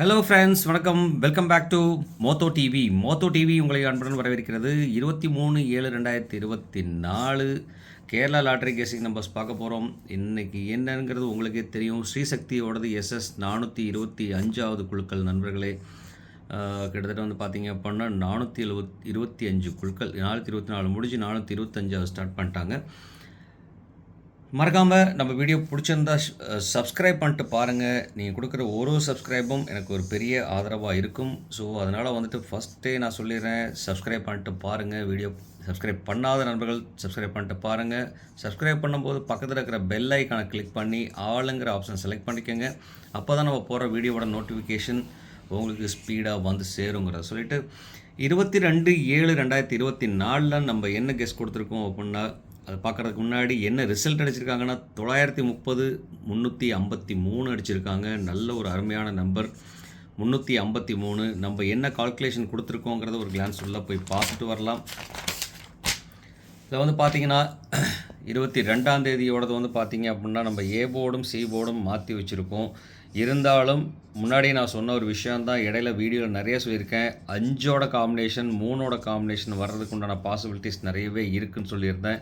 Hello friends வணக்கம். Welcome back to மோத்தோ TV மோத்தோ TV உங்களை அன்புடன் வரவேற்கிறது. இருபத்தி மூணு ஏழு ரெண்டாயிரத்தி இருபத்தி நாலு கேரளா லாட்ரி கேசிங் நம்பர்ஸ் பார்க்க போகிறோம் இன்றைக்கி என்னங்கிறது உங்களுக்கே தெரியும். ஸ்ரீசக்தியோடது எஸ்எஸ் நானூற்றி இருபத்தி அஞ்சாவது குழுக்கள் நண்பர்களே. கிட்டத்தட்ட வந்து பார்த்தீங்க அப்படின்னா நானூற்றி எழுபத் இருபத்தி அஞ்சு குழுக்கள். நானூற்றி இருபத்தி நாலு முடிஞ்சு நானூற்றி இருபத்தஞ்சாவது ஸ்டார்ட் பண்ணிட்டாங்க. மறக்காமல் நம்ம வீடியோ பிடிச்சிருந்தா சப்ஸ்கிரைப் பண்ணிட்டு பாருங்கள் நீங்கள் கொடுக்குற ஒரு சப்ஸ்கிரைபும் எனக்கு ஒரு பெரிய ஆதரவாக இருக்கும். ஸோ அதனால் வந்துட்டு ஃபஸ்ட்டே நான் சொல்லிடுறேன். சப்ஸ்கிரைப் பண்ணிட்டு பாருங்கள் வீடியோ சப்ஸ்கிரைப் பண்ணாத நண்பர்கள் சப்ஸ்கிரைப் பண்ணிட்டு பாருங்கள் சப்ஸ்கிரைப் பண்ணும்போது பக்கத்தில் இருக்கிற பெல் ஐக்கானை கிளிக் பண்ணி ஆளுங்கிற ஆப்ஷன் செலக்ட் பண்ணிக்கோங்க. அப்போ தான் நம்ம போகிற வீடியோவோட நோட்டிஃபிகேஷன் உங்களுக்கு ஸ்பீடாக வந்து சேருங்கிறத சொல்லிவிட்டு இருபத்தி ரெண்டு ஏழு ரெண்டாயிரத்தி இருபத்தி நாலில் நம்ம என்ன கெஸ்ட் கொடுத்துருக்கோம் அப்படின்னா அது பார்க்குறதுக்கு முன்னாடி என்ன ரிசல்ட் அடிச்சிருக்காங்கன்னா தொள்ளாயிரத்தி முப்பது முந்நூற்றி ஐம்பத்தி மூணு அடிச்சிருக்காங்க. நல்ல ஒரு அருமையான நம்பர் முந்நூற்றி ஐம்பத்தி மூணு. நம்ம என்ன கால்குலேஷன் கொடுத்துருக்கோங்கிறத ஒரு கிளான்ஸ் உள்ளே போய் பார்த்துட்டு வரலாம். இதில் வந்து பார்த்தீங்கன்னா இருபத்தி ரெண்டாம் தேதியோடது வந்து பார்த்தீங்க அப்படின்னா நம்ம ஏ போர்டும் சி போர்டும் மாற்றி வச்சுருக்கோம். இருந்தாலும் முன்னாடி நான் சொன்ன ஒரு விஷயந்தான் இடையில வீடியோவில் நிறைய சொல்லியிருக்கேன். அஞ்சோட காம்பினேஷன் மூணோட காம்பினேஷன் வர்றதுக்கு உண்டான பாசிபிலிட்டிஸ் நிறையவே இருக்குன்னு சொல்லியிருந்தேன்.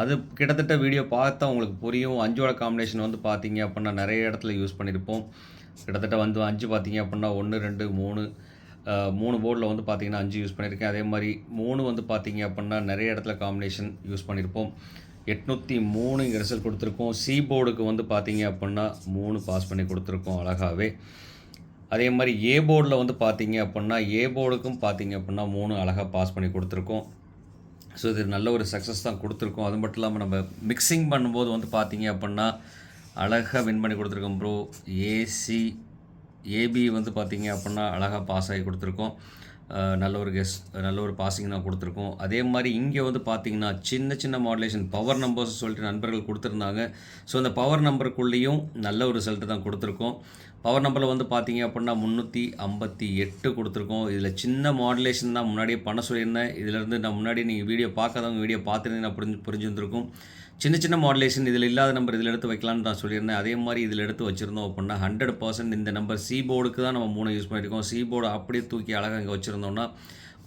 அது கிட்டத்தட்ட வீடியோ பார்த்தா உங்களுக்கு புரியும். அஞ்சோட காம்பினேஷன் வந்து பார்த்தீங்க அப்படின்னா நிறைய இடத்துல யூஸ் பண்ணியிருப்போம். கிட்டத்தட்ட வந்து அஞ்சு பார்த்தீங்க அப்படின்னா ஒன்று ரெண்டு மூணு மூணு போர்டில் வந்து பார்த்திங்கன்னா அஞ்சு யூஸ் பண்ணியிருக்கேன். அதே மாதிரி மூணு வந்து பார்த்தீங்க அப்படின்னா நிறைய இடத்துல காம்பினேஷன் யூஸ் பண்ணியிருப்போம். எட்நூற்றி மூணு இங்கே ரிசல்ட் கொடுத்துருக்கோம் சி போர்டுக்கு வந்து பார்த்தீங்க அப்படின்னா மூணு பாஸ் பண்ணி கொடுத்துருக்கோம் அழகாகவே அதே மாதிரி ஏ போர்டில் வந்து பார்த்தீங்க அப்படின்னா ஏ போர்டுக்கும் பார்த்தீங்க அப்படின்னா மூணு அழகாக பாஸ் பண்ணி கொடுத்துருக்கோம். ஸோ இது நல்ல ஒரு சக்ஸஸ் தான் கொடுத்துருக்கோம். அது மட்டும் இல்லாமல் நம்ம மிக்சிங் பண்ணும்போது வந்து பார்த்தீங்க அப்படின்னா அழகாக வின் பண்ணி கொடுத்துருக்கோம் ப்ரோ ஏசி ஏபி வந்து பார்த்தீங்க அப்படின்னா அழகாக பாஸ் ஆகி கொடுத்துருக்கோம். நல்ல ஒரு கெஸ் நல்ல ஒரு பாசிங் தான் கொடுத்துருக்கோம். அதே மாதிரி இங்கே வந்து பார்த்தீங்கன்னா சின்ன சின்ன மாடுலேஷன் பவர் நம்பர்ஸ் சொல்லிட்டு நண்பர்கள் கொடுத்துருந்தாங்க. ஸோ அந்த பவர் நம்பருக்குள்ளேயும் நல்ல ஒரு ரிசல்ட்டு தான் கொடுத்துருக்கோம். பவர் நம்பரில் வந்து பார்த்தீங்க அப்படின்னா முந்நூற்றி ஐம்பத்தி எட்டு கொடுத்துருக்கோம். இதில் சின்ன மாடுலேஷன் தான் முன்னாடியே பண்ண சொல்லியிருந்தேன். இதிலேருந்து நான் முன்னாடி நீங்கள் வீடியோ பார்க்காதவங்க வீடியோ பார்த்துருந்தீங்கன்னா புரிஞ்சு புரிஞ்சுருந்துருக்கும். சின்ன சின்ன மாடுலேஷன் இதில் இல்லாத நம்பர் இதில் எடுத்து வைக்கலாம்னு நான் சொல்லியிருந்தேன். அதே மாதிரி இதில் எடுத்து வச்சுருந்தோம் அப்படின்னா ஹண்ட்ரட் பர்சன்ட் இந்த நம்பர் சி போர்டுக்கு தான் நம்ம மூணு யூஸ் பண்ணியிருக்கோம். சி போர்டு அப்படியே தூக்கி அழகாக இங்கே வச்சுருந்தோம்னா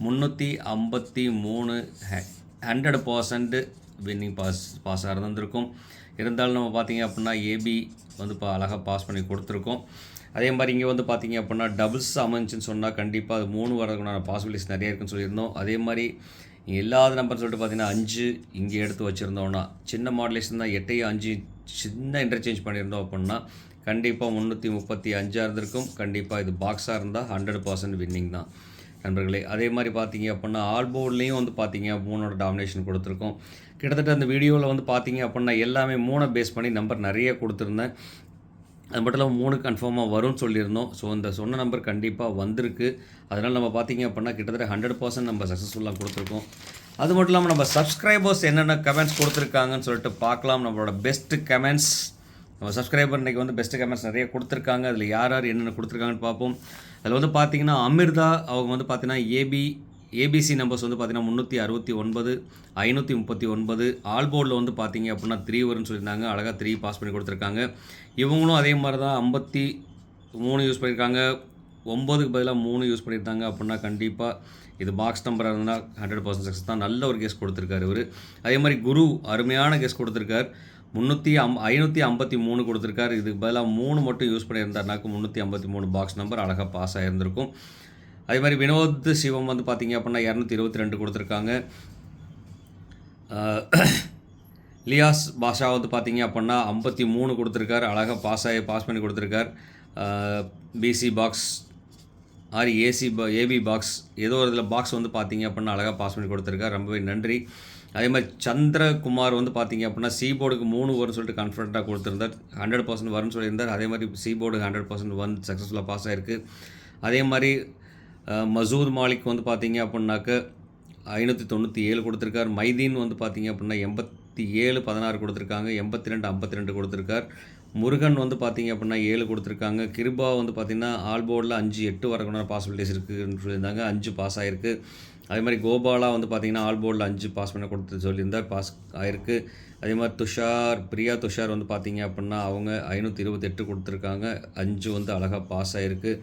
முந்நூற்றி ஐம்பத்தி மூணு ஹண்ட்ரட் பர்சன்ட் வின்னிங் பாஸ் பாஸாக இருந்திருக்கும். இருந்தாலும் நம்ம பார்த்திங்க அப்படின்னா ஏபி வந்து இப்போ அழகாக பாஸ் பண்ணி கொடுத்துருக்கோம். அதே மாதிரி இங்கே வந்து பார்த்தீங்க அப்படின்னா டபுள்ஸ் அமைஞ்சுன்னு சொன்னால் கண்டிப்பாக அது மூணு வரதுக்குண்டான பாசிபிலிட்டிஸ் நிறைய இருக்குன்னு சொல்லியிருந்தோம். அதே மாதிரி இங்கே இல்லாத நம்பர் சொல்லிட்டு பார்த்தீங்கன்னா அஞ்சு இங்கே எடுத்து வச்சுருந்தோம்னா சின்ன மாடலேஷன் தான் எட்டையும் அஞ்சு சின்ன இன்டர்சேஞ்ச் பண்ணியிருந்தோம் அப்படின்னா கண்டிப்பாக முந்நூற்றி முப்பத்தி அஞ்சாக இருந்திருக்கும். கண்டிப்பாக இது பாக்ஸாக இருந்தால் ஹண்ட்ரட் பர்சன்ட் வின்னிங் தான். நண்பர்களே அதே மாதிரி பார்த்தீங்க அப்படின்னா ஆல்போர்ட்லேயும் வந்து பார்த்தீங்க மூணோட டாமினேஷன் கொடுத்துருக்கோம். கிட்டத்தட்ட அந்த வீடியோவில் வந்து பார்த்தீங்க அப்படின்னா எல்லாமே மூணை பேஸ் பண்ணி நம்பர் நிறைய கொடுத்துருந்தேன். அது மட்டும் இல்லாமல் மூணு கன்ஃபார்மாக வரும்னு சொல்லியிருந்தோம். ஸோ இந்த சொன்ன நம்பர் கண்டிப்பாக வந்திருக்கு. அதனால் நம்ம பார்த்தீங்க அப்படின்னா கிட்டத்தட்ட ஹண்ட்ரட் பர்சன்ட் நம்ம சக்ஸஸ்ஃபுல்லாக கொடுத்துருக்கோம். அது மட்டும் இல்லாமல் நம்ம சப்ஸ்கிரைபர்ஸ் என்னென்ன கமெண்ட்ஸ் கொடுத்துருக்காங்கன்னு சொல்லிட்டு பார்க்கலாம். நம்மளோட பெஸ்ட்டு கமெண்ட்ஸ் நம்ம சப்ஸ்கிரைபர் இன்றைக்கி வந்து பெஸ்ட் கமெண்ட்ஸ் நிறைய கொடுத்துருக்காங்க. அதில் யார் யார் என்னென்ன கொடுத்துருக்காங்கன்னு பார்ப்போம். அதில் வந்து பார்த்தீங்கன்னா அமிர்தா அவங்க வந்து பார்த்தீங்கன்னா ஏபி ஏபிசி நம்பர்ஸ் வந்து பார்த்தீங்கன்னா முந்நூற்றி அறுபத்தி ஒன்பது ஐநூற்றி முப்பத்தி ஒன்பது ஆல் போர்டில் வந்து பார்த்தீங்க அப்படின்னா த்ரீ வரும்னு சொல்லியிருந்தாங்க. அழகாக த்ரீ பாஸ் பண்ணி கொடுத்துருக்காங்க. இவங்களும் அதே மாதிரி தான் ஐம்பத்தி மூணு யூஸ் பண்ணியிருக்காங்க. ஒம்பதுக்கு பதிலாக மூணு யூஸ் பண்ணியிருந்தாங்க அப்படின்னா கண்டிப்பாக இது பாக்ஸ் நம்பராக இருந்தால் ஹண்ட்ரட் பர்சன்ட் சக்ஸஸ் தான். நல்ல ஒரு கேஸ் கொடுத்துருக்காரு இவர். அதே மாதிரி குரு அருமையான கேஸ் கொடுத்துருக்கார். முந்நூற்றி அம் ஐநூற்றி ஐம்பத்தி மூணு கொடுத்துருக்காரு. இதுக்கு பதிலாக மூணு மட்டும் யூஸ் பண்ணியிருந்தாருனாக்கு முந்நூற்றி ஐம்பத்தி மூணு பாக்ஸ் நம்பர் அழகாக பாஸ் ஆகியிருந்திருக்கும் அதே மாதிரி வினோத் சிவம் வந்து பார்த்தீங்க அப்படின்னா இரநூத்தி இருபத்தி ரெண்டு கொடுத்துருக்காங்க. லியாஸ் பாஷா வந்து பார்த்தீங்க அப்படின்னா ஐம்பத்தி மூணு கொடுத்துருக்காரு. அழகாக பாஸ் ஆகி பாஸ் பண்ணி கொடுத்துருக்கார். பிசி பாக்ஸ் ஆறு ஏசி பா ஏபி பாக்ஸ் ஏதோ ஒரு இதில் பாக்ஸ் வந்து பார்த்தீங்க அப்படின்னா அழகாக பாஸ் பண்ணி கொடுத்துருக்காரு. ரொம்பவே நன்றி. அதே மாதிரி சந்திரகுமார் வந்து பார்த்தீங்க அப்படின்னா சீபோர்டுக்கு மூணு வரும்னு சொல்லிட்டு கான்ஃபிடண்ட்டாக கொடுத்துருந்தார். ஹண்ட்ரட் பர்சன்ட் வரும்னு சொல்லியிருந்தார். அதே மாதிரி சிபோர்டு ஹண்ட்ரட் பர்சன்ட் வந்து சக்ஸஸ்ஃபுல்லாக பாஸ் ஆகிருக்கு அதே மாதிரி மசூத் மாலிக் வந்து பார்த்தீங்க அப்படின்னாக்க ஐநூற்றி தொண்ணூற்றி ஏழு கொடுத்துருக்கார். மைதீன் வந்து பார்த்தீங்க அப்படின்னா எண்பத்தி ஏழு பதினாறு கொடுத்துருக்காங்க. எண்பத்தி ரெண்டு ஐம்பத்தி ரெண்டு கொடுத்துருக்கார். முருகன் வந்து பார்த்தீங்க அப்படின்னா ஏழு கொடுத்துருக்காங்க. கிருபா வந்து பார்த்தீங்கன்னா ஆல் போர்டில் அஞ்சு எட்டு வரக்கூடிய பாசிபிலிட்டிஸ் இருக்குதுன்னு சொல்லியிருந்தாங்க. அஞ்சு பாஸ் ஆகிருக்கு அதே மாதிரி கோபாலா வந்து பார்த்தீங்கன்னா ஆல் போர்டில் அஞ்சு பாஸ் பண்ண கொடுத்து சொல்லியிருந்தார். பாஸ் ஆயிருக்கு. அதே மாதிரி துஷார் பிரியா துஷார் வந்து பார்த்தீங்க அப்படின்னா அவங்க ஐநூற்றி இருபத்தெட்டு கொடுத்துருக்காங்க. அஞ்சு வந்து அழகாக பாஸ் ஆகிருக்கு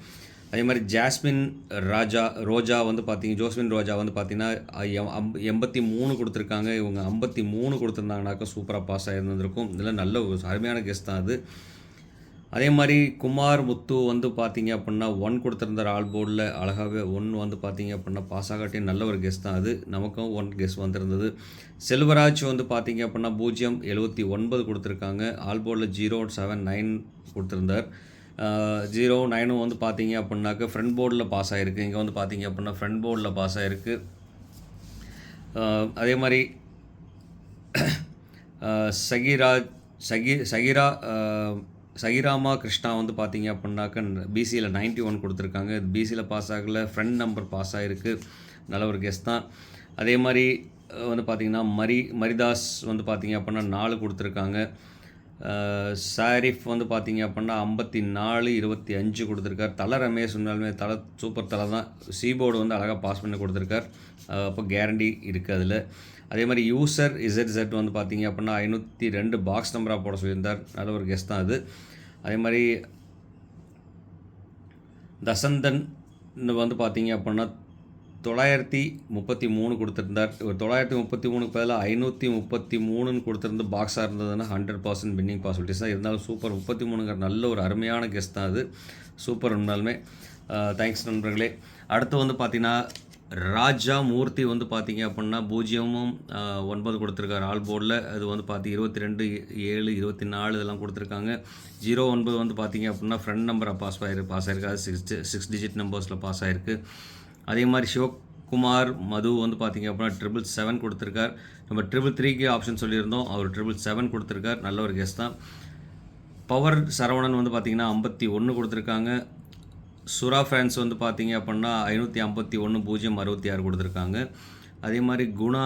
அதே மாதிரி ஜாஸ்மின் ராஜா ரோஜா வந்து பார்த்தீங்க ஜோஸ்மின் ரோஜா வந்து பார்த்தீங்கன்னா எண்பத்தி மூணு கொடுத்துருக்காங்க. இவங்க ஐம்பத்தி மூணு கொடுத்துருந்தாங்கனாக்கா சூப்பராக பாஸ் ஆகிருந்திருக்கும் இதில் நல்ல ஒரு அருமையான கெஸ்ட் தான் அது. அதே மாதிரி குமார் முத்து வந்து பார்த்தீங்க அப்படின்னா ஒன் கொடுத்துருந்தார் ஆல் போர்டில் அழகாகவே ஒன் வந்து பார்த்தீங்க அப்படின்னா பாஸ் ஆகாட்டியும் நல்ல ஒரு கெஸ் தான் அது. நமக்கும் ஒன் கெஸ் வந்திருந்தது. செல்வராஜ் வந்து பார்த்தீங்க அப்படின்னா பூஜ்ஜியம் எழுபத்தி ஒன்பது கொடுத்துருக்காங்க. ஆல் போர்டில் ஜீரோ செவன் நைன் கொடுத்துருந்தார். ஜீரோ நைனும் வந்து பார்த்தீங்க அப்படின்னாக்க ஃப்ரண்ட் போர்டில் பாஸ் ஆகிருக்கு இங்கே வந்து பார்த்தீங்க அப்படின்னா ஃப்ரண்ட் போர்டில் பாஸ் ஆகிருக்கு அதே மாதிரி சகிராஜ் சகி சகிரா சகிராமா கிருஷ்ணா வந்து பார்த்தீங்க அப்படின்னாக்க பிசியில் நைன்ட்டி ஒன் கொடுத்துருக்காங்க. பிசியில் பாஸ் ஆகலை. ஃப்ரெண்ட் நம்பர் பாஸ் ஆகிருக்கு நல்ல ஒரு கெஸ் தான். அதே மாதிரி வந்து பார்த்திங்கன்னா மரி மரிதாஸ் வந்து பார்த்தீங்க அப்படின்னா நாலு கொடுத்துருக்காங்க. சாரிஃப் வந்து பார்த்தீங்க அப்படின்னா ஐம்பத்தி நாலு இருபத்தி அஞ்சு கொடுத்துருக்கார். தலை ரமேஷ் சொன்னாலுமே தலை சூப்பர் தலை தான். சீபோர்டு வந்து அழகாக பாஸ் பண்ணி கொடுத்துருக்கார். அப்போ கேரண்டி இருக்குது அதில். அதே மாதிரி யூசர் இசட் செட் வந்து பார்த்தீங்க அப்படின்னா ஐநூற்றி ரெண்டு பாக்ஸ் நம்பராக போட சொல்லியிருந்தார். நல்ல ஒரு கெஸ்ட் தான் அது. அதே மாதிரி தசந்தன் வந்து பார்த்தீங்க அப்படின்னா தொள்ளாயிரத்தி முப்பத்தி மூணு கொடுத்துருந்தார். இவர் தொள்ளாயிரத்தி முப்பத்தி மூணுக்கு பதிலாக ஐநூற்றி முப்பத்தி மூணுன்னு கொடுத்துருந்து பாக்ஸாக இருந்ததுன்னா ஹண்ட்ரட் பர்சன்ட் வின்னிங் பாசிபிலிட்டிஸ் தான். இருந்தாலும் சூப்பர் முப்பத்தி மூணுங்கிற நல்ல ஒரு அருமையான கெஸ்ட் தான் அது. சூப்பர் உண்மையாலுமே. தேங்க்ஸ் நண்பர்களே. அடுத்து வந்து பார்த்தீங்கன்னா ராஜா மூர்த்தி வந்து பார்த்தீங்க அப்படின்னா பூஜ்ஜியமும் ஒன்பது கொடுத்துருக்காரு. ஆல் போர்டில் அது வந்து பார்த்து இருபத்தி ரெண்டு ஏழு இருபத்தி நாலு இதெல்லாம் கொடுத்துருக்காங்க. ஜீரோ ஒன்பது வந்து பார்த்தீங்க அப்படின்னா ஃப்ரெண்ட் நம்பரை பாஸ் ஆயிரு பாஸ் ஆயிருக்கு. அது சிக்ஸ் சிக்ஸ் டிஜிட் நம்பர்ஸில் பாஸ் ஆயிருக்கு. அதே மாதிரி சிவகுமார் மது வந்து பார்த்தீங்க அப்படின்னா ட்ரிபிள் செவன் கொடுத்துருக்கார். நம்ம ட்ரிபிள் த்ரீக்கு ஆப்ஷன் சொல்லியிருந்தோம். அவர் ட்ரிபிள் செவன் கொடுத்துருக்கார். நல்ல ஒரு கெஸ்ட் தான். பவர் சரவணன் வந்து பார்த்திங்கன்னா ஐம்பத்தி ஒன்று கொடுத்துருக்காங்க. சுரா ஃபேன்ஸ் வந்து பார்த்தீங்க அப்படின்னா ஐநூற்றி ஐம்பத்தி ஒன்று பூஜ்ஜியம் அறுபத்தி ஆறு கொடுத்துருக்காங்க. அதே மாதிரி குணா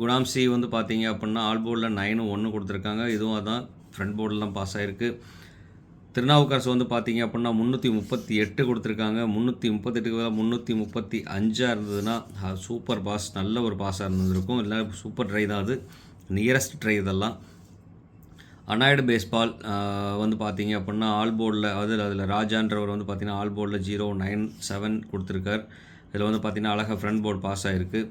குணாம்சி வந்து பார்த்தீங்க அப்படின்னா ஆல் போர்டில் நைனும் ஒன்று கொடுத்துருக்காங்க. இதுவும் அதான் ஃப்ரண்ட் போர்டில் பாஸ் ஆகிருக்கு திருநாவுக்கரசு வந்து பார்த்தீங்க அப்படின்னா முந்நூற்றி முப்பத்தி எட்டு கொடுத்துருக்காங்க. முந்நூற்றி முப்பத்தெட்டுக்கு பதிலாக முந்நூற்றி முப்பத்தி அஞ்சாக இருந்ததுன்னா சூப்பர் பாஸ் நல்ல ஒரு பாஸாக இருந்திருக்கும். இல்லை சூப்பர் ட்ரை தான் அது. நியரஸ்ட் ட்ரை இதெல்லாம். அனாய்டு பேஸ்பால் வந்து பார்த்தீங்க அப்படின்னா ஆல் போர்டில் அதாவது அதில் ராஜான்றவர் வந்து பார்த்தீங்கன்னா ஆல் போர்டில் ஜீரோ நைன் செவன் கொடுத்துருக்கார். இதில் வந்து பார்த்தீங்கன்னா அழகாக ஃப்ரண்ட் போர்டு பாஸ் ஆகிருக்கு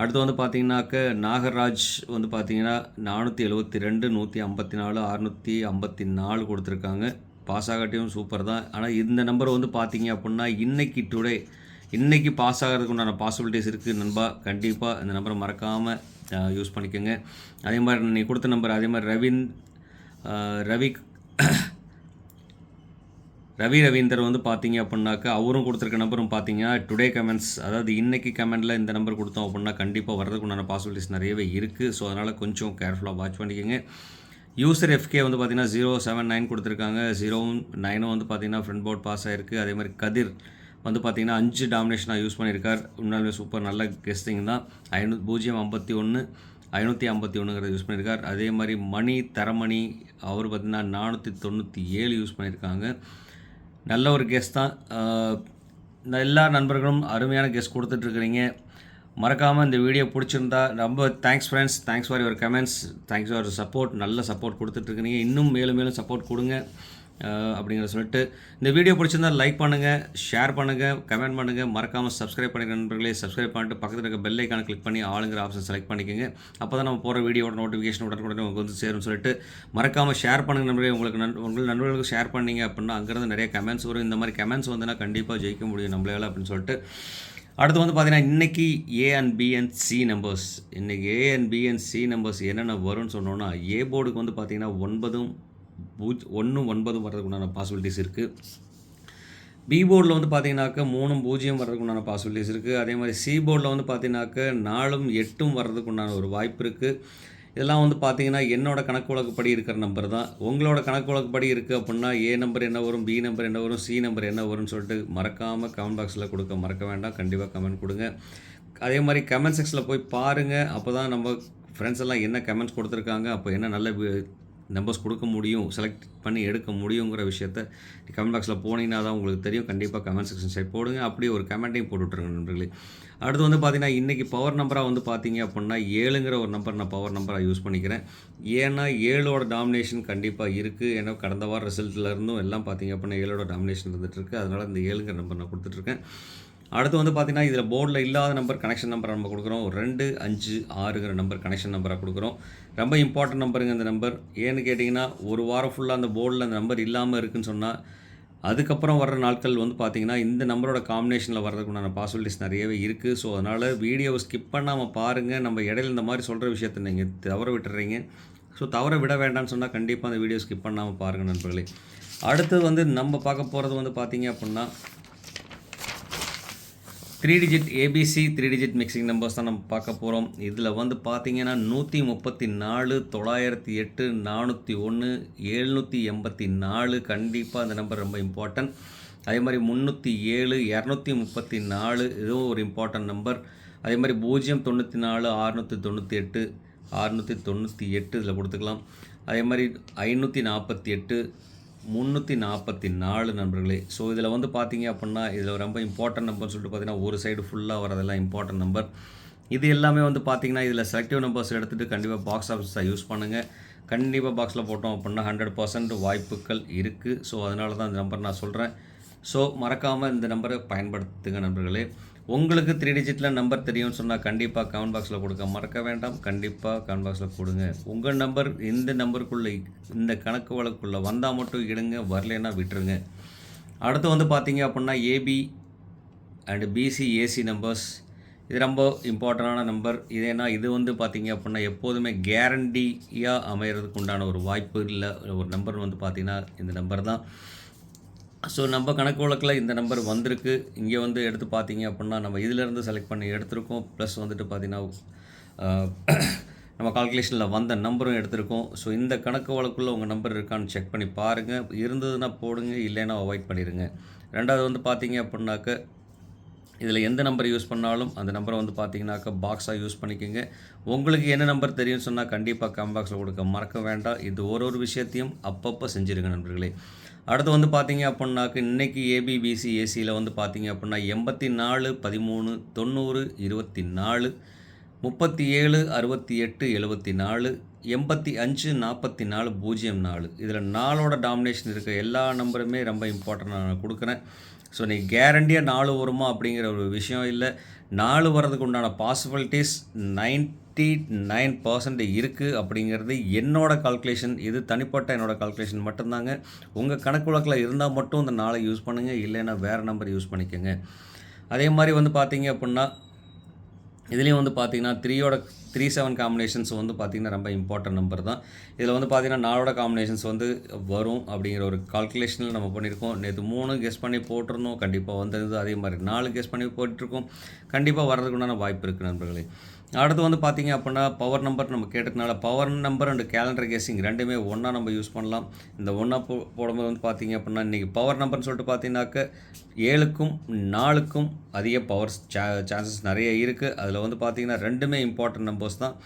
அடுத்து வந்து பார்த்தீங்கன்னாக்க நாகராஜ் வந்து பார்த்தீங்கன்னா நானூற்றி எழுபத்தி ரெண்டு நூற்றி ஐம்பத்தி நாலு அறுநூற்றி ஐம்பத்தி நாலு கொடுத்துருக்காங்க. பாஸ் ஆகட்டியும் சூப்பர் தான். ஆனால் இந்த நம்பர் வந்து பார்த்தீங்க அப்படின்னா இன்னைக்கு டுடே இன்றைக்கி பாஸ் ஆகிறதுக்கு உண்டான பாசிபிலிட்டிஸ் இருக்குது நண்பா. கண்டிப்பாக இந்த நம்பரை மறக்காமல் யூஸ் பண்ணிக்கோங்க. அதே மாதிரி நீ கொடுத்த நம்பர் அதே மாதிரி ரவின் ரவி ரவி ரவீந்தர் வந்து பார்த்தீங்க அப்படின்னாக்கா அவரும் கொடுத்துருக்க நம்பரும் பார்த்தீங்கன்னா டுடே கமெண்ட்ஸ் அதாவது இன்றைக்கி கமெண்டில் இந்த நம்பர் கொடுத்தோம் அப்படின்னா கண்டிப்பாக வரதுக்கு உண்டான பாசிபிலிட்டிஸ் நிறையவே இருக்குது ஸோ அதனால் கொஞ்சம் கேர்ஃபுல்லாக வாட்ச் பண்ணிக்கோங்க. யூசர் எஃப்கே வந்து பார்த்தீங்கன்னா ஜீரோ செவன் நைன் கொடுத்துருக்காங்க. ஜீரோவும் நைனும் வந்து பார்த்தீங்கன்னா ஃப்ரண்ட் போர்ட் பாஸ் ஆகிருக்கு அதே மாதிரி கதிர் வந்து பார்த்தீங்கன்னா அஞ்சு டாமினேஷனாக யூஸ் பண்ணியிருக்கார் உண்மையாலுமே சூப்பர் நல்ல கெஸ்டிங் தான். ஐநூ பூஜ்ஜியம் ஐம்பத்தி ஒன்று ஐநூற்றி ஐம்பத்தி ஒன்றுங்கிறத யூஸ் பண்ணியிருக்கார் அதே மாதிரி மணி தரமணி அவர் பார்த்திங்கன்னா நானூற்றி தொண்ணூற்றி ஏழு யூஸ் பண்ணியிருக்காங்க நல்ல ஒரு கெஸ் தான். எல்லா நண்பர்களும் அருமையான கெஸ் கொடுத்துட்ருக்குறீங்க. மறக்காமல் இந்த வீடியோ பிடிச்சிருந்தா ரொம்ப thanks friends thanks for your comments thanks for support நல்ல சப்போர்ட் கொடுத்துட்ருக்குறீங்க. இன்னும் மேலும் மேலும் சப்போர்ட் கொடுங்க. அப்படிங்கிற சொல்லிட்டு இந்த வீடியோ பிடிச்சிருந்தா லைக் பண்ணுங்கள் ஷேர் பண்ணுங்கள் கமெண்ட் பண்ணுங்கள் மறக்காமல் சப்ஸ்கிரைப் பண்ணிக்கிற நண்பர்களே சப்ஸ்கிரைப் பண்ணிட்டு பக்கத்தில் இருக்க பெல் ஐக்கான கிளிக் பண்ணி ஆளுங்கிற ஆப்ஷன் செலக்ட் பண்ணிக்கோங்க. அப்போ தான் நம்ம போகிற வீடியோட நோட்டிஃபிகேஷன் உடனுக்குடனே உங்களுக்கு வந்து சேரும்னு சொல்லிட்டு மறக்காமல் ஷேர் பண்ணுங்க நண்பர்களே. உங்களுக்கு நன் உங்கள் நண்பர்களுக்கு ஷேர் பண்ணீங்க அப்படின்னா அங்கேருந்து நிறைய கமெண்ட்ஸ் வரும். இந்த மாதிரி கமெண்ட்ஸ் வந்துன்னா கண்டிப்பாக ஜெயிக்க முடியும் நம்மளால அப்படின்னு சொல்லிட்டு. அடுத்து வந்து பார்த்தீங்கன்னா இன்றைக்கி A and B and C numbers இன்றைக்கி A and B and C numbers என்னென்ன வரும்னு சொன்னோன்னா ஏ போர்டுக்கு வந்து பார்த்தீங்கன்னா ஒன்பதும் பூஜ் ஒன்றும் ஒன்பதும் வர்றதுக்கு உண்டான பாசிபிலிட்டிஸ் இருக்குது பி போர்டில் வந்து பார்த்தீங்கன்னாக்க மூணும் பூஜ்ஜியம் வர்றதுக்கு உண்டான பாசிபிலிட்டிஸ் இருக்குது அதே மாதிரி சி போர்டில் வந்து பார்த்தீங்கன்னாக்க நாலும் எட்டும் வர்றதுக்கு உண்டான ஒரு வாய்ப்பு இருக்குது இதெல்லாம் வந்து பார்த்தீங்கன்னா என்னோட கணக்கு வழக்குப்படி இருக்கிற நம்பர் தான். உங்களோட கணக்கு வழக்குப்படி இருக்குது அப்படின்னா ஏ நம்பர் என்ன வரும் பி நம்பர் என்ன வரும் சி நம்பர் என்ன வரும்னு சொல்லிட்டு மறக்காமல் கமெண்ட் பாக்ஸில் கொடுக்க மறக்க வேண்டாம். கண்டிப்பாக கமெண்ட் கொடுங்க. அதே மாதிரி கமெண்ட் செக்ஷனில் போய் பாருங்கள் அப்போ தான் நம்ம ஃப்ரெண்ட்ஸ் எல்லாம் என்ன கமெண்ட்ஸ் கொடுத்துருக்காங்க அப்போ என்ன நல்ல நம்பர்ஸ் கொடுக்க முடியும் செலக்ட் பண்ணி எடுக்க முடியுங்கிற விஷயத்த கமெண்ட் பாக்ஸில் போனீங்கன்னா தான் உங்களுக்கு தெரியும். கண்டிப்பாக கமெண்ட் செக்ஷன் சைட் போடுங்க. அப்படியே ஒரு கமெண்ட்டையும் போட்டுட்ருங்க நண்பர்களே. அடுத்து வந்து பார்த்தீங்கன்னா இன்றைக்கி பவர் நம்பராக வந்து பார்த்தீங்க அப்படின்னா ஏழுங்கிற ஒரு நம்பர் நான் பவர் நம்பராக யூஸ் பண்ணிக்கிறேன். ஏன்னா ஏழோட டாமினேஷன் கண்டிப்பாக இருக்குது ஏன்னா கடந்த வார ரிசல்ட்லேருந்தும் எல்லாம் பார்த்தீங்க அப்படின்னா ஏழோட டாமினேஷன் இருந்துகிட்ருக்கு அதனால் இந்த ஏழுங்கிற நம்பர் நான் கொடுத்துட்ருக்கேன் அடுத்து வந்து பார்த்தீங்கன்னா இதில் போர்டில் இல்லாத நம்பர் கனெக்ஷன் நம்பர் நம்ம கொடுக்குறோம். ரெண்டு அஞ்சு ஆறுங்கிற நம்பர் கனெக்ஷன் நம்பராக கொடுக்குறோம். ரொம்ப இம்பார்ட்டன்ட் நம்பருங்க இந்த நம்பர் ஏன்னு கேட்டிங்கன்னா ஒரு வாரம் ஃபுல்லாக அந்த போர்டில் அந்த நம்பர் இல்லாமல் இருக்குன்னு சொன்னால் அதுக்கப்புறம் வர்ற நாட்கள் வந்து பார்த்திங்கன்னா இந்த நம்பரோட காம்பினேஷனில் வர்றதுக்குண்டான பாசிபிலிட்டிஸ் நிறையவே இருக்குது ஸோ அதனால் வீடியோவை ஸ்கிப் பண்ணாமல் பாருங்கள் நம்ம இடையில இந்த மாதிரி சொல்கிற விஷயத்த நீங்கள் தவற விட்டுறீங்க. ஸோ தவற விட வேண்டாம்னு சொன்னால் கண்டிப்பாக அந்த வீடியோ ஸ்கிப் பண்ணாமல் பாருங்கள் நண்பர்களே. அடுத்து வந்து நம்ம பார்க்க போகிறது வந்து பார்த்திங்க அப்படின்னா three digit ABC three digit mixing numbers தான் நம்ம பார்க்க போகிறோம் இதில் வந்து பார்த்தீங்கன்னா நூற்றி முப்பத்தி நாலு தொள்ளாயிரத்தி எட்டு நானூற்றி ஒன்று எழுநூற்றி எண்பத்தி நாலு கண்டிப்பாக அந்த நம்பர் ரொம்ப இம்பார்ட்டன்ட் அதே மாதிரி முந்நூற்றி ஏழு இரநூத்தி முப்பத்தி நாலு இதுவும் ஒரு இம்பார்ட்டன்ட் நம்பர் அதே மாதிரி பூஜ்ஜியம் தொண்ணூற்றி நாலு அறுநூற்றி தொண்ணூற்றி எட்டு அறுநூற்றி தொண்ணூற்றி எட்டு இதில் கொடுத்துக்கலாம். அதே மாதிரி ஐநூற்றி நாற்பத்தி எட்டு முந்நூற்றி நாற்பத்தி நாலு நண்பர்களே. ஸோ இதில் வந்து பார்த்தீங்க அப்படின்னா இதில் ரொம்ப இம்பார்ட்டன்ட் நம்பர்னு சொல்லிட்டு பார்த்தீங்கன்னா ஒரு சைடு ஃபுல்லாக வரதெல்லாம் இம்பார்ட்டன்ட் நம்பர் இது எல்லாமே வந்து பார்த்தீங்கன்னா இதில் செலக்டிவ் நம்பர்ஸ் எடுத்துகிட்டு கண்டிப்பாக பாக்ஸ் ஆஃபீஸாக யூஸ் பண்ணுங்கள் கண்டிப்பாக பாக்ஸில் போட்டோம் அப்படின்னா ஹண்ட்ரட் பர்சன்ட் வாய்ப்புகள் இருக்குது ஸோ அதனால தான் இந்த நம்பர் நான் சொல்கிறேன் ஸோ மறக்காமல் இந்த நம்பரை பயன்படுத்துங்க நண்பர்களே. உங்களுக்கு த்ரீ டிஜிட்டில் நம்பர் தெரியும்னு சொன்னால் கண்டிப்பாக கமெண்ட் பாக்ஸில் கொடுக்க மறக்க வேண்டாம். கண்டிப்பாக கமெண்ட் பாக்ஸில் கொடுங்க. உங்கள் நம்பர் இந்த நம்பருக்குள்ளே இந்த கணக்கு வழக்குள்ளே வந்தால் மட்டும் இடுங்க வரலைன்னா விட்டுருங்க. அடுத்து வந்து பார்த்தீங்க அப்படின்னா AB and BC AC numbers இது ரொம்ப இம்பார்ட்டண்டான நம்பர் ஏன்னா இது வந்து பார்த்தீங்க அப்படின்னா எப்போதுமே கேரண்டியாக அமைகிறதுக்கு உண்டான ஒரு வாய்ப்பு இல்லை. ஒரு நம்பர் வந்து பார்த்திங்கன்னா இந்த நம்பர் தான். ஸோ நம்ம கணக்கு வழக்கில் இந்த நம்பர் வந்திருக்கு. இங்கே வந்து எடுத்து பார்த்தீங்க அப்படின்னா நம்ம இதிலேருந்து செலக்ட் பண்ணி எடுத்திருக்கோம். ப்ளஸ் வந்துட்டு பார்த்தீங்கன்னா நம்ம கால்குலேஷனில் வந்த நம்பரும் எடுத்திருக்கோம். ஸோ இந்த கணக்கு வழக்குள்ளே உங்கள் நம்பர் இருக்கான்னு செக் பண்ணி பாருங்கள் இருந்ததுன்னா போடுங்க இல்லைன்னா அவாய்ட் பண்ணிடுங்க ரெண்டாவது வந்து பார்த்தீங்க அப்படின்னாக்க இதில் எந்த நம்பர் யூஸ் பண்ணாலும் அந்த நம்பரை வந்து பார்த்தீங்கன்னாக்கா பாக்ஸாக யூஸ் பண்ணிக்கோங்க. உங்களுக்கு என்ன நம்பர் தெரியும்னு சொன்னால் கண்டிப்பாக கம் பாக்ஸில் கொடுக்க மறக்க வேண்டாம். இது ஒரு ஒரு விஷயத்தையும் அப்பப்போ செஞ்சுருங்க நண்பர்களே. அடுத்து வந்து பார்த்தீங்க அப்படின்னாக்க இன்றைக்கி ஏபிபிசி ஏசியில் வந்து பார்த்தீங்க அப்படின்னா எண்பத்தி நாலு பதிமூணு தொண்ணூறு இருபத்தி நாலு முப்பத்தி ஏழு அறுபத்தி எட்டு எழுபத்தி நாலு எண்பத்தி அஞ்சு நாற்பத்தி நாலு பூஜ்ஜியம் நாலு. இதில் நாலோட டாமினேஷன் இருக்க எல்லா நம்பருமே ரொம்ப இம்பார்ட்டன்ட் நான் கொடுக்குறேன். ஸோ நீ கேரண்டியாக நாலு வருமா அப்படிங்கிற ஒரு விஷயம் இல்லை. நாலு வர்றதுக்கு உண்டான possibilities nine ninety nine percent இருக்குது அப்படிங்கிறது என்னோட கால்குலேஷன் இது தனிப்பட்ட என்னோடய கால்குலேஷன் மட்டும்தாங்க. உங்கள் கணக்கு வழக்கில் இருந்தால் மட்டும் இந்த நாளை யூஸ் பண்ணுங்கள் இல்லைன்னா வேறு நம்பர் யூஸ் பண்ணிக்கோங்க. அதே மாதிரி வந்து பார்த்தீங்க அப்படின்னா இதுலேயும் வந்து பார்த்தீங்கன்னா த்ரீயோட த்ரீ செவன் காம்பினேஷன்ஸ் வந்து பார்த்திங்கன்னா ரொம்ப இம்பார்ட்டன்ட் நம்பர் தான். இதில் வந்து பார்த்திங்கன்னா நாலோட காம்பினேஷன்ஸ் வந்து வரும் அப்படிங்கிற ஒரு கால்குலேஷனில் நம்ம பண்ணியிருக்கோம் நேற்று மூணு கெஸ் பண்ணி போட்டிருந்தோம். கண்டிப்பாக வந்தது அதே மாதிரி நாலு கெஸ் பண்ணி போட்டிருக்கோம். கண்டிப்பாக வர்றதுக்குண்டான வாய்ப்பு இருக்குது நண்பர்களே. அடுத்து வந்து பார்த்தீங்க அப்படின்னா பவர் நம்பர் நம்ம கேட்டதுனால power number and calendar casing ரெண்டுமே ஒன்றா நம்ம யூஸ் பண்ணலாம். இந்த ஒன்றா போ போடும்போது வந்து பார்த்தீங்க அப்படின்னா இன்றைக்கி பவர் நம்பர்னு சொல்லிட்டு பார்த்தீங்கன்னாக்க ஏழுக்கும் நாலுக்கும் அதிக பவர் சான்சஸ் நிறைய இருக்குது அதில் வந்து பார்த்தீங்கன்னா ரெண்டுமே இம்பார்ட்டன்ட் நம்பர்ஸ் தான்.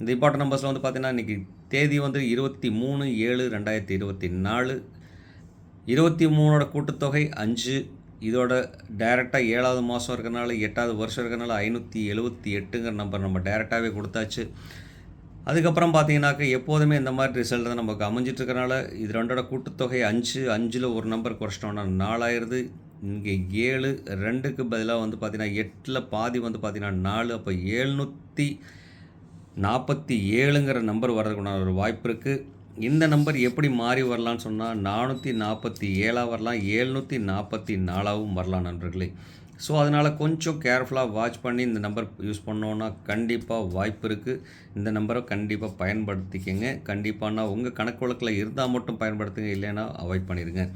இந்த இம்பார்ட்டன்ட் நம்பர்ஸில் வந்து பார்த்தீங்கன்னா இன்றைக்கி தேதி வந்து இருபத்தி மூணு ஏழு ரெண்டாயிரத்தி இருபத்தி நாலு. இருபத்தி மூணோட கூட்டுத்தொகை அஞ்சு இதோட டைரெக்டாக ஏழாவது மாதம் இருக்கிறனால எட்டாவது வருஷம் இருக்கிறனால ஐநூற்றி எழுபத்தி எட்டுங்கிற நம்பர் நம்ம டைரெக்டாகவே கொடுத்தாச்சு. அதுக்கப்புறம் பார்த்தீங்கன்னாக்க எப்போதுமே இந்த மாதிரி ரிசல்ட் தான் நமக்கு அமைஞ்சிட்ருக்கனால இது ரெண்டோட கூட்டுத்தொகை அஞ்சு அஞ்சில் ஒரு நம்பர் குறைச்சிட்டோம்னா நாலாயிரது இங்கே ஏழு ரெண்டுக்கு பதிலாக வந்து பார்த்தீங்கன்னா எட்டில் பாதி வந்து பார்த்தீங்கன்னா நாலு அப்போ ஏழ்நூற்றி நாற்பத்தி ஏழுங்கிற நம்பர் வர்றதுக்குண்டான ஒரு வாய்ப்பு இருக்குது இந்த நம்பர் எப்படி மாறி வரலான்னு சொன்னால் நானூற்றி நாற்பத்தி ஏழாக வரலாம் ஏழ்நூற்றி நாற்பத்தி நாலாகவும் வரலாம் நண்பர்களே. ஸோ அதனால் கொஞ்சம் கேர்ஃபுல்லாக வாட்ச் பண்ணி இந்த நம்பர் யூஸ் பண்ணோன்னா கண்டிப்பாக வாய்ப்பு இருக்குது இந்த நம்பரை கண்டிப்பாக பயன்படுத்திக்கங்க. கண்டிப்பானா உங்கள் கணக்கு வழக்கில் இருந்தால் மட்டும் பயன்படுத்துங்க இல்லைன்னா அவாய்ட் பண்ணிடுங்க.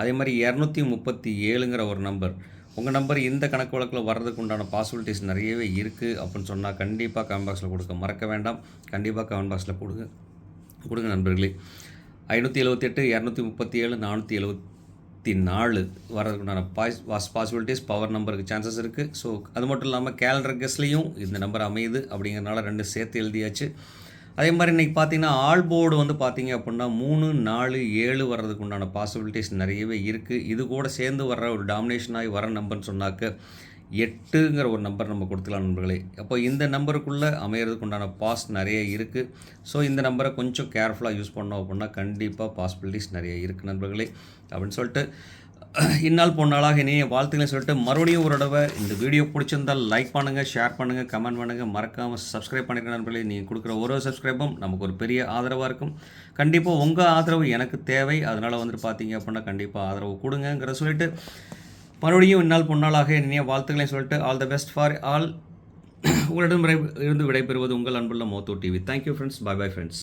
அதே மாதிரி இரநூத்தி முப்பத்தி ஏழுங்கிற ஒரு நம்பர் உங்கள் நம்பர் இந்த கணக்கு வழக்கில் வர்றதுக்கு உண்டான பாசிபிலிட்டிஸ் நிறையவே இருக்குது அப்படின்னு சொன்னால் கண்டிப்பாக கமெண்ட் பாக்ஸில் கொடுக்க மறக்க வேண்டாம். கண்டிப்பாக கமெண்ட் பாக்ஸில் கொடுங்க. கொடுங்க நண்பர்களே. ஐநூற்றி எழுபத்தெட்டு இரநூத்தி முப்பத்தி ஏழு நானூற்றி எழுபத்தி நாலு வர்றதுக்குண்டான பாஸ் வாஸ் பாசிபிலிட்டிஸ் பவர் நம்பருக்கு சான்சஸ் இருக்குது ஸோ அது மட்டும் இல்லாமல் கேலண்டர் கெஸ்ட்லேயும் இந்த நம்பர் அமையுது அப்படிங்கிறனால ரெண்டு சேர்த்து எழுதியாச்சு. அதே மாதிரி இன்றைக்கி பார்த்தீங்கன்னா ஆல் போர்டு வந்து பார்த்தீங்க அப்படின்னா மூணு நாலு ஏழு வர்றதுக்கு உண்டான பாசிபிலிட்டிஸ் நிறையவே இருக்குது இது கூட சேர்ந்து வர்ற ஒரு டாமினேஷன் ஆகி வர நம்பர்னு சொன்னாக்க எட்டுங்கிற ஒரு நம்பர் நம்ம கொடுத்துக்கலாம் நண்பர்களே. அப்போ இந்த நம்பருக்குள்ளே அமையிறதுக்கு உண்டான பாஸ் நிறைய இருக்குது ஸோ இந்த நம்பரை கொஞ்சம் கேர்ஃபுல்லாக யூஸ் பண்ணோம் அப்படின்னா கண்டிப்பாக பாசிபிலிட்டிஸ் நிறைய இருக்குது நண்பர்களே. அப்படின்னு சொல்லிட்டு இந்நாள் பொன்னாளாக இனிய வாழ்த்துக்களை சொல்லிட்டு மறுபடியும் ஒரு தடவை இந்த வீடியோ பிடிச்சிருந்தால் லைக் பண்ணுங்கள் ஷேர் பண்ணுங்கள் கமெண்ட் பண்ணுங்கள் மறக்காமல் சப்ஸ்கிரைப் பண்ணிக்கிற நண்பர்களே. நீங்கள் கொடுக்குற ஒரு ஒரு சப்ஸ்கிரைபும் நமக்கு ஒரு பெரிய ஆதரவாக இருக்கும். கண்டிப்பாக உங்கள் ஆதரவு எனக்கு தேவை. அதனால் வந்துட்டு பார்த்தீங்க அப்படின்னா கண்டிப்பாக ஆதரவு கொடுங்கங்கிற சொல்லிட்டு மறுபடியும் இந்நாள் பொன்னாளாக இனிய வாழ்த்துக்களை சொல்லிட்டு all the best for all உங்களிடம் இருந்து விடைபெறுவது உங்கள் அன்புள்ள மோத்தோ TV thank you friends bye bye friends